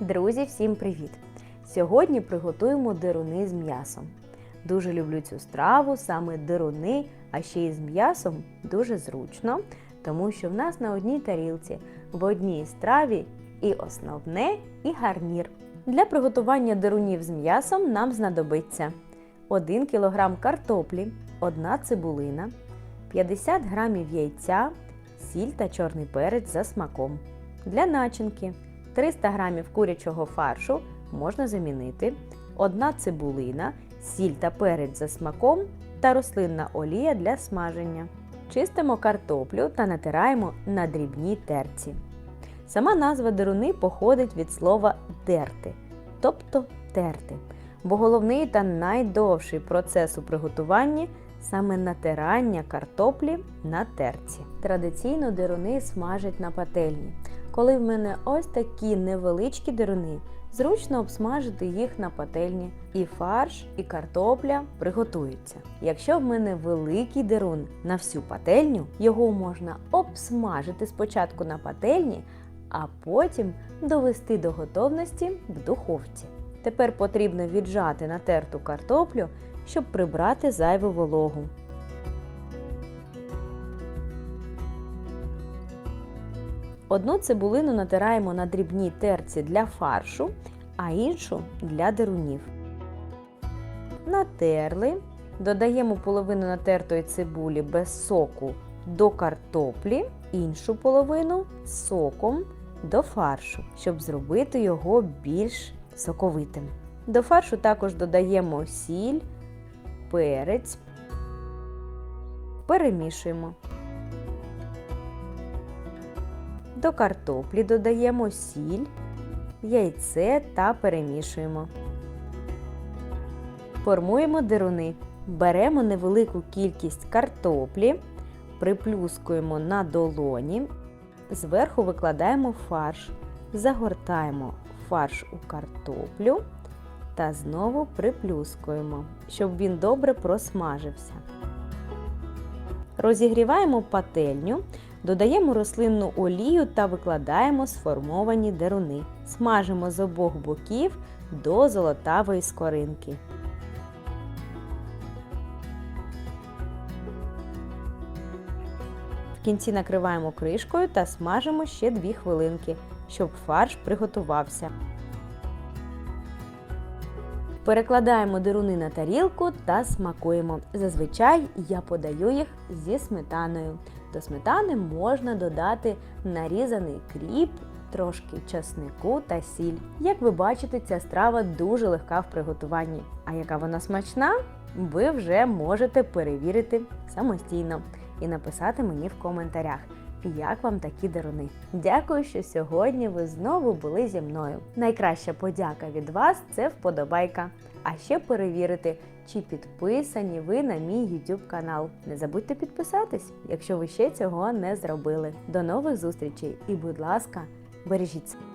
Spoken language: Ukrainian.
Друзі, всім привіт! Сьогодні приготуємо дируни з м'ясом. Дуже люблю цю страву, саме дируни, а ще й з м'ясом дуже зручно, тому що в нас на одній тарілці в одній страві і основне, і гарнір. Для приготування дирунів з м'ясом нам знадобиться 1 кг картоплі, 1 цибулина, 50 г яйця, сіль та чорний перець за смаком. Для начинки 300 г курячого фаршу можна замінити, 1 цибулина, сіль та перець за смаком та рослинна олія для смаження. Чистимо картоплю та натираємо на дрібній терці. Сама назва деруни походить від слова дерти, тобто терти, бо головний та найдовший процес у приготуванні саме натирання картоплі на терці. Традиційно деруни смажать на пательні. Коли в мене ось такі невеличкі деруни, зручно обсмажити їх на пательні, і фарш, і картопля приготуються. Якщо в мене великий дерун на всю пательню, його можна обсмажити спочатку на пательні, а потім довести до готовності в духовці. Тепер потрібно віджати натерту картоплю, щоб прибрати зайву вологу. Одну цибулину натираємо на дрібній терці для фаршу, а іншу для дерунів. Натерли, додаємо половину натертої цибулі без соку до картоплі, іншу половину з соком до фаршу, щоб зробити його більш соковитим. До фаршу також додаємо сіль, перець, перемішуємо. До картоплі додаємо сіль, яйце та перемішуємо. Формуємо дируни. Беремо невелику кількість картоплі, приплюскуємо на долоні, зверху викладаємо фарш, загортаємо фарш у картоплю та знову приплюскуємо, щоб він добре просмажився. Розігріваємо пательню, додаємо рослинну олію та викладаємо сформовані деруни. Смажимо з обох боків до золотавої скоринки. В кінці накриваємо кришкою та смажимо ще 2 хвилинки, щоб фарш приготувався. Перекладаємо дируни на тарілку та смакуємо. Зазвичай я подаю їх зі сметаною. До сметани можна додати нарізаний кріп, трошки часнику та сіль. Як ви бачите, ця страва дуже легка в приготуванні. А яка вона смачна, ви вже можете перевірити самостійно і написати мені в коментарях. Як вам такі даруни? Дякую, що сьогодні ви знову були зі мною. Найкраща подяка від вас це вподобайка. А ще перевірити, чи підписані ви на мій YouTube канал. Не забудьте підписатись, якщо ви ще цього не зробили. До нових зустрічей і, будь ласка, бережіть себе.